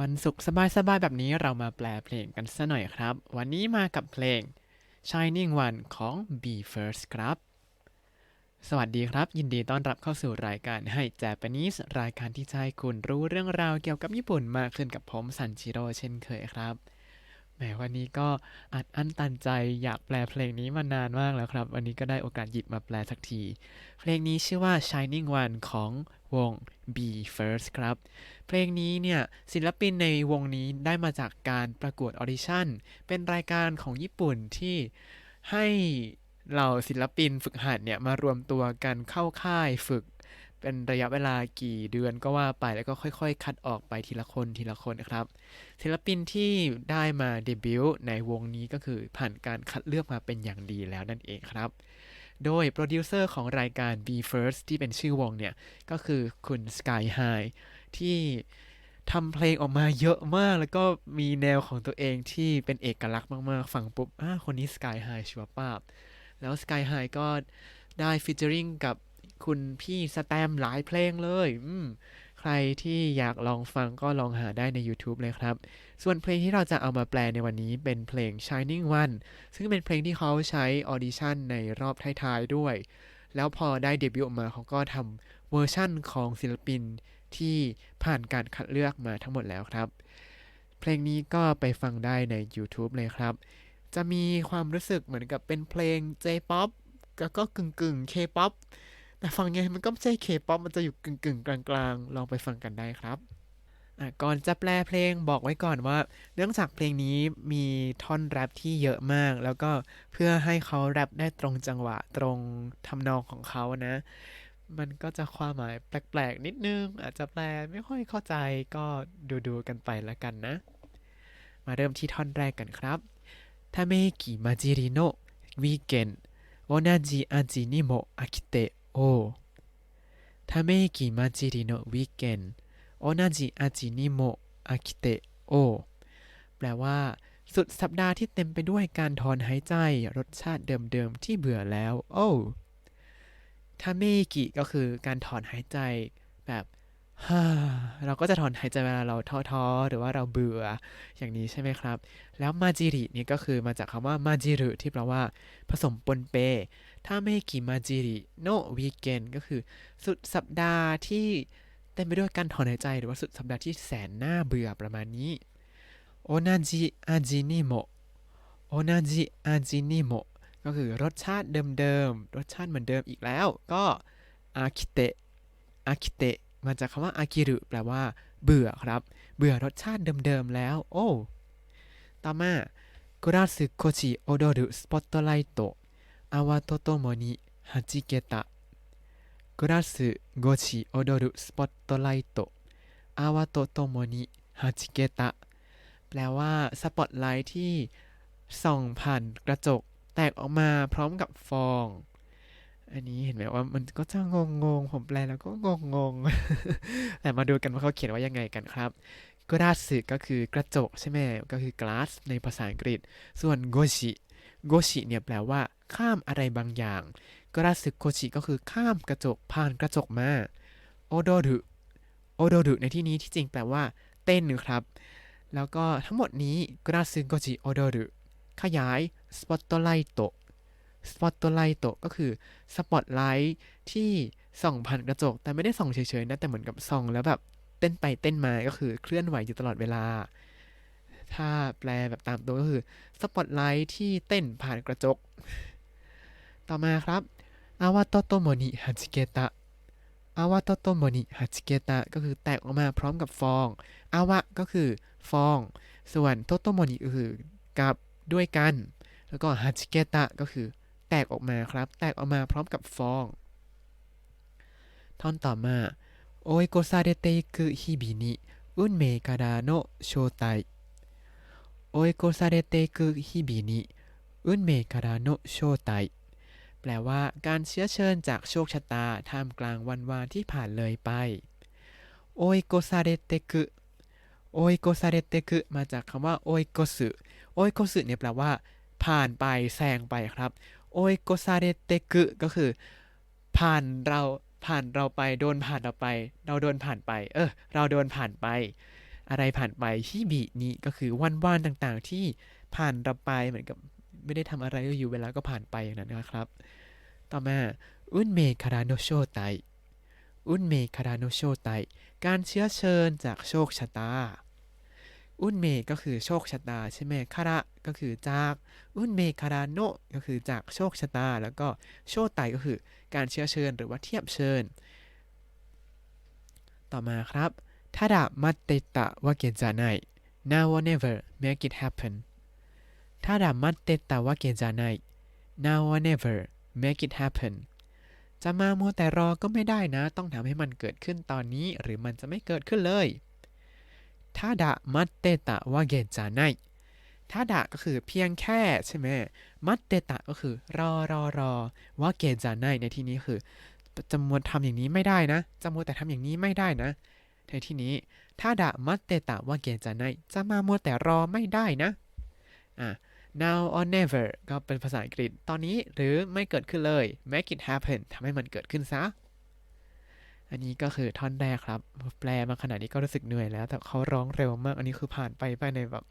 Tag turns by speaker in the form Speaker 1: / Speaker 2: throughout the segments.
Speaker 1: วันศุกร์สบายๆ แบบนี้เรามาแปลเพลงกันซะหน่อยครับ วันนี้มากับเพลง Shining One ของ Be First ครับ สวัสดีครับ ยินดีต้อนรับเข้าสู่รายการให้ Japanese รายการที่จะให้คุณรู้เรื่องราวเกี่ยวกับญี่ปุ่นมากขึ้นกับผมซันจิโร่เช่นเคยครับ แหมวันนี้ก็อัดอั้นตันใจอยากแปลเพลงนี้มานานมากแล้วครับ วันนี้ก็ได้โอกาสหยิบมาแปลสักที เพลงนี้ชื่อว่า Shining One ของวง B First ครับ เพลงนี้เนี่ยศิลปินในวงนี้ได้มาจากการประกวดออดิชั่น เป็นรายการของญี่ปุ่นที่ให้เหล่าศิลปินฝึกหัดเนี่ยมารวมตัวกันเข้าค่ายฝึก เป็นระยะเวลากี่เดือนก็ว่าไปแล้วก็ค่อยๆ คัดออกไปทีละคนทีละคนนะครับ ศิลปินที่ได้มาเดบิวต์ในวงนี้ก็คือผ่านการคัดเลือกมาเป็นอย่างดีแล้วนั่นเองครับ โดยโปรดิวเซอร์ของรายการ Be First ที่เป็นชื่อวงเนี่ย ก็คือคุณ Sky High ที่ทำเพลงออกมาเยอะมากแล้วก็มีแนวของตัวเองที่เป็นเอกลักษณ์มากๆ ฟังปุ๊บอ่าคนนี้ Sky High ชัวป้าบแล้ว Sky High ก็ได้ฟิชเจอริงกับ คุณพี่สแตมหลายเพลงเลย อืมใครที่อยากลองฟังก็ลองหาได้ใน YouTube เลยครับ ส่วนเพลงที่เราจะเอามาแปลในวันนี้เป็นเพลง Shining One ซึ่งเป็นเพลงที่เขาใช้ออดิชั่นในรอบท้ายๆด้วย แล้วพอได้เดบิวต์ออกมาเขาก็ทำเวอร์ชั่นของศิลปินที่ผ่านการคัดเลือกมาทั้งหมดแล้วครับ เพลงนี้ก็ไปฟังได้ใน YouTube เลยครับ จะมีความรู้สึกเหมือนกับเป็นเพลง J-POP แล้วก็กึ่งกึ่ง K-POP แต่ฟังไงมันก็ไม่ใช่ K-POP มันจะอยู่กึ่งกึ่งกลางกลางๆ ลองไปฟังกันได้ครับอ่ะก่อนจะแปลเพลงบอกไว้ก่อนว่า เนื่องจากเพลงนี้มีท่อนแรปที่เยอะมาก แล้วก็เพื่อให้เขาแรปได้ตรงจังหวะตรงทำนองของเขานะ มันก็จะความหมายแปลกๆ นิดนึง อาจจะแปลไม่ค่อยเข้าใจก็ดูๆกันไปละกันนะ มาเริ่มที่ท่อนแรกกันครับため息混じりのウィーケン同じ味にも飽きて おうため息混じりのウィーケン同じ味にも飽きてโอแปลว่า สุดสัปดาห์ที่เต็มไปด้วยการถอนหายใจ รสชาติเดิมๆที่เบื่อแล้ว โอ้ทาเมกิก็คือการถอนหายใจแบบ ฮ่า เราก็จะถอนหายใจเวลาเราท้อๆ หรือว่าเราเบื่ออย่างนี้ใช่ไหมครับ แล้วมาจิรินี่ก็คือมาจากคำว่ามาจิรุที่แปลว่าผสมปนเป ถ้าไม่กี่มาจิริโนวีเกนก็คือสุดสัปดาห์ที่เต็มไปด้วยการถอนหายใจ หรือว่าสุดสัปดาห์ที่แสนน่าเบื่อประมาณนี้โอนาจิอาจินิโมโอนาจิอาจินิโมก็คือรสชาติเดิมๆ รสชาติเหมือนเดิมอีกแล้ว ก็อาคิเตะอาคิเตะ มาจากคำว่าอากิรุแปลว่า เบื่อครับ เบื่อรสชาติเดิมๆแล้ว โอ้ ต่อมากราสึโคชิโอโดรุสปอตไลโตอาวาโตโตโมนิฮาจิเกตะกราสึโกชิโอโดรุสปอตไลโตอาวาโตโตโมนิฮาจิเกตะแปลว่าสปอตไลท์ที่ส่องผ่านกระจก แตกออกมาพร้อมกับฟอง อันนี้เห็นไหมว่ามันก็จะงงงๆผมแปลแล้วก็งงงๆแต่มาดูกันว่าเขาเขียนว่ายังไงกันครับกราสึก็คือกระจกใช่ไหมก็คือ glass ในภาษาอังกฤษ ส่วนโกชิโกชิเนี่ยแปลว่า ข้ามอะไรบางอย่างกราสึโกชิก็คือข้ามกระจกผ่านกระจกมาโอโดรุโอโดรุในที่นี้ที่จริงแปลว่า เต้นครับ แล้วก็ทั้งหมดนี้กราสึโกชิโอโดรุขยายสปอตไลท์โต สปอตไลท์โตก็คือสปอตไลท์ที่ส่องผ่านกระจก แต่ไม่ได้ส่องเฉยๆนะ แต่เหมือนกับส่องแล้วแบบเต้นไปเต้นมาก็คือเคลื่อนไหวอยู่ตลอดเวลา ถ้าแปลแบบตามตัวก็คือสปอตไลท์ที่เต้นผ่านกระจก ต่อมาครับอาวาโตโตโมนิฮัจิเกตะอาวาโตโตโมนิฮัจิเกตะก็คือแตกออกมาพร้อมกับฟองอาวะก็คือฟอง ส่วนโตโตโมนิก็คือกับด้วยกัน แล้วก็ฮัจิเกตะก็คือ แตกออกมาครับ แตกออกมาพร้อมกับฟอง ท่อนต่อมาโอโกซาเดเตคืฮิบินิอุนเมกาดาโนโชไตโอโกซาเดเตคืฮิบินิอุนเมกาดาโนโชไตแปลว่าการเชื้อเชิญจากโชคชะตาท่ามกลางวันวานที่ผ่านเลยไปโอโกซาเดเตคือโอโกซาเดเตคืมาจากคำว่าโอโกสึโอโกสึเนี่ยแปลว่า ผ่านไปแซงไปครับ โอยโกซาเรเตกุก็คือ ผ่านเราผ่านเราไปโดนผ่านเราไป เราโดนผ่านไป เออ เราโดนผ่านไป อะไรผ่านไปฮิบินี้ก็คือวันวานต่างๆ ที่ผ่านเราไปเหมือนกับไม่ได้ทำอะไรอยู่เวลาก็ผ่านไปอย่างนั้นนะครับ ต่อมาอุนเมคาราโนโชไตอุนเมคาราโนโชไตการเชื้อเชิญจากโชคชะตา อุนเมก็คือโชคชะตาใช่ไหมคาระก็คือจากอุนเมคาราโนก็คือจากโชคชะตา แล้วก็โชไตก็คือการเชื้อเชิญหรือว่าเทียบเชิญ ต่อมาครับทาดะมัตเตตะวาเกจาไน now or never make it happen ทาดะมัตเตตะวาเกจาไน now or never make it happen จะมามัวแต่รอก็ไม่ได้นะ ต้องทำให้มันเกิดขึ้นตอนนี้ หรือมันจะไม่เกิดขึ้นเลย ทาดะมัตเตตะวาเกจาไนทาดะก็คือเพียงแค่ใช่ไหมมัตเตตะก็คือ รอรอรอวาเกจาไนในที่นี้คือจะมัวทำอย่างนี้ไม่ได้นะจะมัวแต่ทำอย่างนี้ไม่ได้นะในที่นี้ถ้าดะมัตเตตะว่าเกจะไนจะมามัวแต่รอไม่ได้นะอะ now or never ก็เป็นภาษาอังกฤษ ตอนนี้หรือไม่เกิดขึ้นเลย make it happen ทำให้มันเกิดขึ้นซะ อันนี้ก็คือท่อนแรกครับ แปลมาขนาดนี้ก็รู้สึกเหนื่อยแล้ว แต่เขาร้องเร็วมาก อันนี้คือผ่านไปภายในแบบ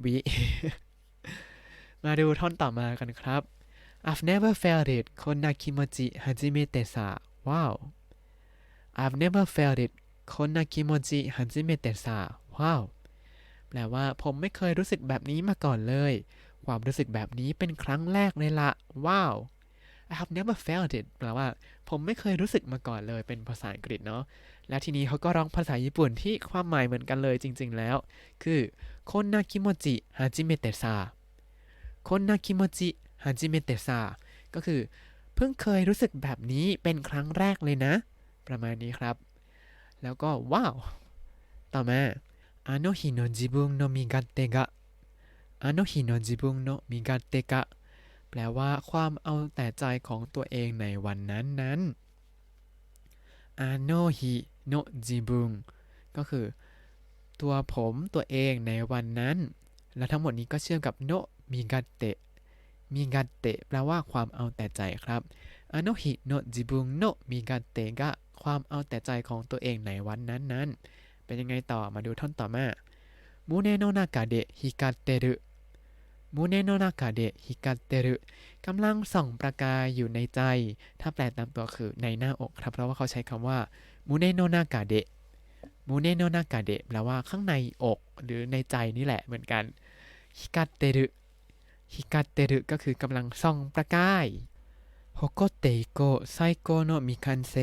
Speaker 1: 30 วิ มาดูท่อนต่อมากันครับ I've never felt it คนนาคิโมจิฮาจิเมเตะซาว้าว I've never felt it คนนาคิโมจิฮันจิเมเตะซาว้าว แปลว่าผมไม่เคยรู้สึกแบบนี้มาก่อนเลย ความรู้สึกแบบนี้เป็นครั้งแรกเลยละว้าว I have never felt it แปลว่า ผมไม่เคยรู้สึกมาก่อนเลย เป็นภาษาอังกฤษเนาะ และทีนี้เขาก็ร้องภาษาญี่ปุ่นที่ความหมายเหมือนกันเลยจริง ๆ แล้ว คือคนนาคิโมจิฮันจิเมเตะซาคนนาคิโมจิฮันจิเมเตะซาก็คือ เพิ่งเคยรู้สึกแบบนี้เป็นครั้งแรกเลยนะ ประมาณนี้ครับ แล้วก็ว้าว ต่อมาあの日の自分の身勝手があの日の自分の身勝手が แปลว่าความเอาแต่ใจของตัวเองในวันนั้นนั้นอาโนฮิโนจิบุงก็คือ ตัวผมตัวเองในวันนั้น และทั้งหมดนี้ก็เชื่อมกับโนมิกาเตะมิกาเตะแปลว่าความเอาแต่ใจครับอาโนฮิโนจิบุงโนมิกาเตะกะความเอาแต่ใจของตัวเองในวันนั้นนั้นเป็นยังไงต่อมาดูท่อนต่อมามูเนโนนากาเดะฮิกาเตรุ มูเนโนนากาเดะฮิกาเตรุกำลังส่องประกายอยู่ในใจ ถ้าแปลตามตัวคือในหน้าอกครับ เพราะว่าเขาใช้คำว่ามูเนโนนากาเดะมูเนโนนากาเดะแปลว่าข้างในอกหรือในใจนี่แหละเหมือนกันฮิกาเตรุฮิกาเตรุก็คือกำลังส่องประกายโฮโกเตโกไซโกโนมิคันเซ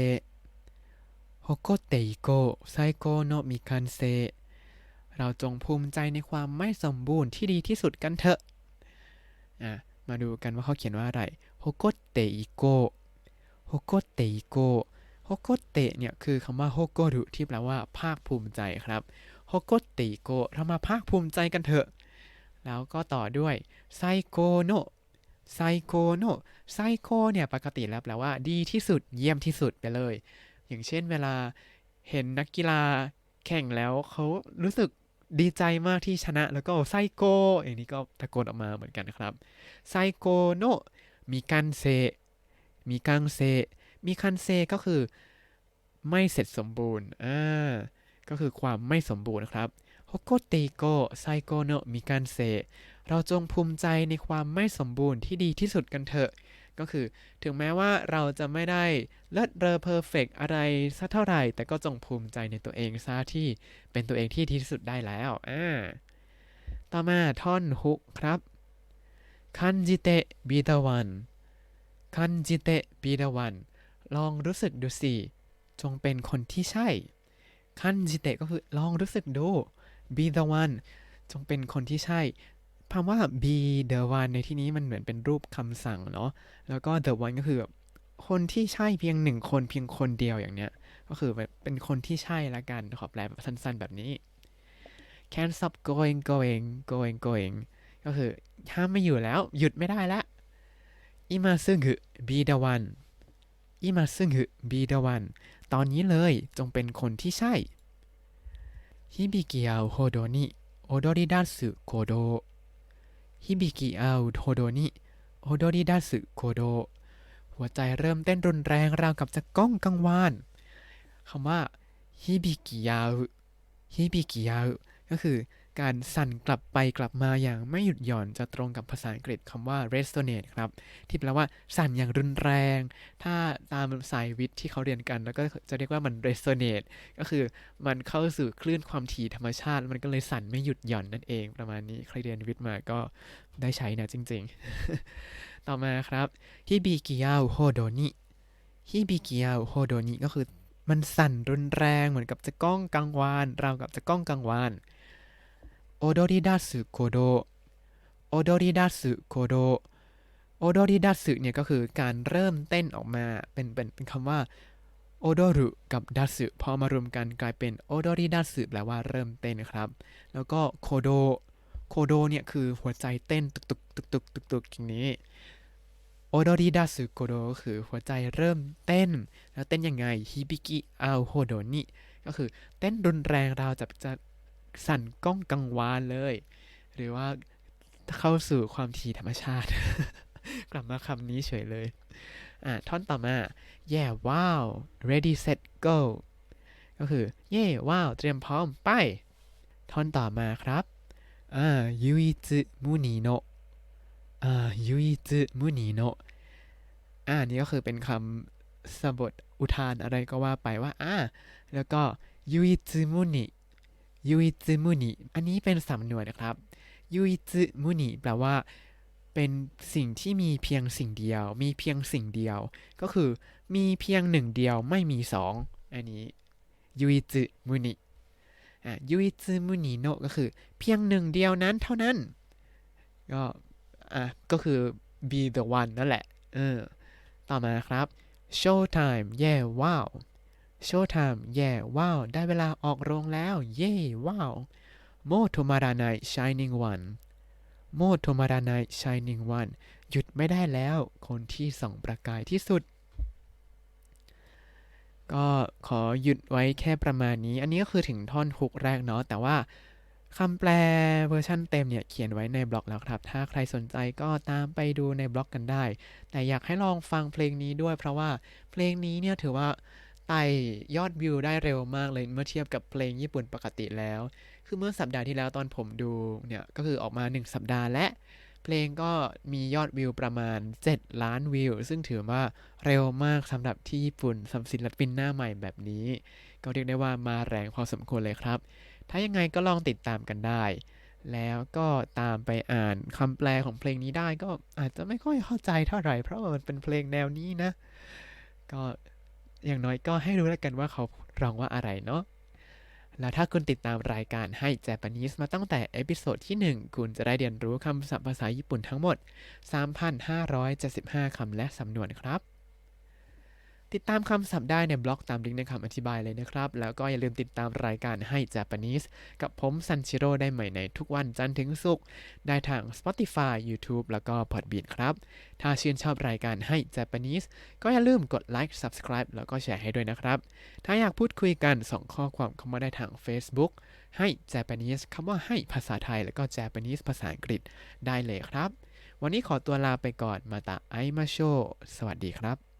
Speaker 1: โฮโกเตโกไซโกโนมิคันเซเราจงภูมิใจในความไม่สมบูรณ์ที่ดีที่สุดกันเถอะ อะมาดูกันว่าเขาเขียนว่าอะไรฮโกเตอิโกโฮโกเตอิโกโฮโกเตเนี่ยคือคำว่าโฮโกรุที่แปลว่าภาคภูมิใจครับฮโกเตอิโกเรามาภาคภูมิใจกันเถอะ แล้วก็ต่อด้วยไซโกโนไซโกโนไซโคเนี่ยปกติแล้วแปลว่าดีที่สุดเยี่ยมที่สุดไปเลย อย่างเช่นเวลาเห็นนักกีฬาแข่งแล้วเขารู้สึก ดีใจมากที่ชนะแล้วก็ไซโกอย่างนี้ก็ตะโกนออกมาเหมือนกันนะครับไซโกโนมีกันเซมีกังเซมีคันเซก็คือไม่เสร็จสมบูรณ์อ่าก็คือความไม่สมบูรณ์นะครับโฮโกเตโกไซโกโนมีกันเซเราจงภูมิใจในความไม่สมบูรณ์ที่ดีที่สุดกันเถอะ ก็คือถึงแม้ว่าเราจะไม่ได้เลิศเรอเพอร์เฟกอะไรสักเท่าไหร่ แต่ก็จงภูมิใจในตัวเองซะที่เป็นตัวเองที่ดีที่สุดได้แล้วอ่าต่อมาท่อนฮุกครับคันจิเตะบีดาวันคันจิเตะบีดาวันลองรู้สึกดูสิจงเป็นคนที่ใช่คันจิเตะก็คือลองรู้สึกดู be the one จงเป็นคนที่ใช่ คำว่า be the one ในที่นี้มันเหมือนเป็นรูปคำสั่งเนาะ แล้วก็ the one ก็คือแบบคนที่ใช่เพียงหนึ่งคนเพียงคนเดียวอย่างเนี้ย ก็คือแบบเป็นคนที่ใช่ละกัน ขอแปลแบบสั้นๆ แบบนี้ can't stop going going going going ก็คือห้ามไม่อยู่แล้ว หยุดไม่ได้ละอิมาซึงึ be the one อิมาซึงึ be the one ตอนนี้เลยจงเป็นคนที่ใช่ฮิบิกิอาโฮโดนิโอโดริดัสึโคโด ฮิบิกิอาโฮโดนิโอโดนิดัสึโคโด หัวใจเริ่มเต้นรุนแรงราวกับจะก้องกังวานคำว่าฮิบิกิอาฮิบิกิยาก็คือ การสั่นกลับไปกลับมาอย่างไม่หยุดหย่อนจะตรงกับภาษาอังกฤษคำว่า resonate ครับ ที่แปลว่าสั่นอย่างรุนแรง ถ้าตามสายวิทย์ที่เขาเรียนกัน แล้วก็จะเรียกว่ามัน resonate ก็คือมันเข้าสู่คลื่นความถี่ธรรมชาติ มันก็เลยสั่นไม่หยุดหย่อนนั่นเองประมาณนี้ใครเรียนวิทย์มาก็ได้ใช้นะจริง ๆ ต่อมาครับฮิบิกิยาโฮโดนิฮิบิกิยาโฮโดนิก็คือมันสั่นรุนแรงเหมือนกับจะก้องกังวานราวกับจะก้องกังวาน โอโดริดัสึโคโดโอโดริดัสึโคโดโอโดริดัสึเนี่ยก็คือการเริ่มเต้นออกมาเป็นเป็นเป็นคำว่าโอโดรุกับดัสึพอมารวมกันกลายเป็นโอโดริดัสึแปลว่าเริ่มเต้นครับ แล้วก็โคโดโคโดเนี่ยคือหัวใจเต้นตุกตุกตุกตุกตุกตุกอย่างนี้โอโดริดัสึโคโดก็คือหัวใจเริ่มเต้น แล้วเต้นยังไงฮิบิกิอาโฮโดนิก็คือเต้นรุนแรงเราจะจะ สั่นก้องกังวานเลย หรือว่าเข้าสู่ความถี่ธรรมชาติ กลับมาคำนี้เฉยเลย อะท่อนต่อมา yeah wow ready set go ก็คือ เย่ว้าว เตรียมพร้อม ไป ท่อนต่อมาครับ อ่ายูอิซึมุนิโนะอ่ายูอิซึมุนิโนอ่านี่ก็คือเป็นคำสะบทอุทานอะไรก็ว่าไปว่า อ่า แล้วก็ยูอิซึมุนิ ยูอิซึมุนิอันนี้เป็นสำนวนนะครับยูอิซึมุนิแปลว่า เป็นสิ่งที่มีเพียงสิ่งเดียว มีเพียงสิ่งเดียว ก็คือมีเพียงหนึ่งเดียวไม่มีสองอันนี้ยูอิซึมุนิอะยูอิซึมุนิโนก็คือเพียงหนึ่งเดียวนั้นเท่านั้น ก็อะก็คือ be the one นั่นแหละเออต่อมาครับ show time yeah wow เย่ว้าว show time เย่ว้าว ได้เวลาออกโรงแล้ว เย่ว้าวโมโทมาราไน shining one โมโทมาราไน shining one หยุดไม่ได้แล้ว คนที่ส่องประกายที่สุด ก็ขอหยุดไว้แค่ประมาณนี้ อันนี้ก็คือถึงท่อนฮุกแรกเนาะ แต่ว่าคำแปลเวอร์ชันเต็มเนี่ย เขียนไว้ในบล็อกแล้วครับ ถ้าใครสนใจก็ตามไปดูในบล็อกกันได้ แต่อยากให้ลองฟังเพลงนี้ด้วย เพราะว่าเพลงนี้เนี่ยถือว่า ไต่ยอดวิวได้เร็วมากเลยเมื่อเทียบกับเพลงญี่ปุ่นปกติแล้ว คือเมื่อสัปดาห์ที่แล้วตอนผมดูเนี่ยก็คือออกมา 1 สัปดาห์และ เพลงก็มียอดวิวประมาณ 7 ล้านวิว ซึ่งถือว่าเร็วมากสำหรับที่ญี่ปุ่นสำหรับศิลปินหน้าใหม่แบบนี้ ก็เรียกได้ว่ามาแรงพอสมควรเลยครับ ถ้ายังไงก็ลองติดตามกันได้ แล้วก็ตามไปอ่านคำแปลของเพลงนี้ได้ก็อาจจะไม่ค่อยเข้าใจเท่าไหร่เพราะว่ามันเป็นเพลงแนวนี้นะ ก็ อย่างน้อยก็ให้รู้แล้วกันว่าเขาร้องว่าอะไรเนาะแล้วถ้าคุณติดตามรายการให้ Japanese มาตั้งแต่เอพิโซดที่ 1 คุณจะได้เรียนรู้คำศัพท์ภาษาญี่ปุ่นทั้งหมด 3,575 คำและสำนวนครับ ติดตามคำศัพท์ได้ในบล็อกตามลิงก์ในคำอธิบายเลยนะครับ แล้วก็อย่าลืมติดตามรายการให้ Japanese กับผมซันชิโร่ได้ใหม่ในทุกวันจันทร์ถึงศุกร์ได้ทาง Spotify YouTube แล้วก็ Podbean ครับ ถ้าชื่นชอบรายการให้ Japanese ก็อย่าลืมกดไลค์ Subscribe แล้วก็แชร์ให้ด้วยนะครับ ถ้าอยากพูดคุยกันส่งข้อความเข้ามาได้ทาง Facebook ให้ Japanese คำว่าให้ภาษาไทย แล้วก็ Japanese ภาษาอังกฤษได้เลยครับ วันนี้ขอตัวลาไปก่อนมาตาไอมาโช สวัสดีครับ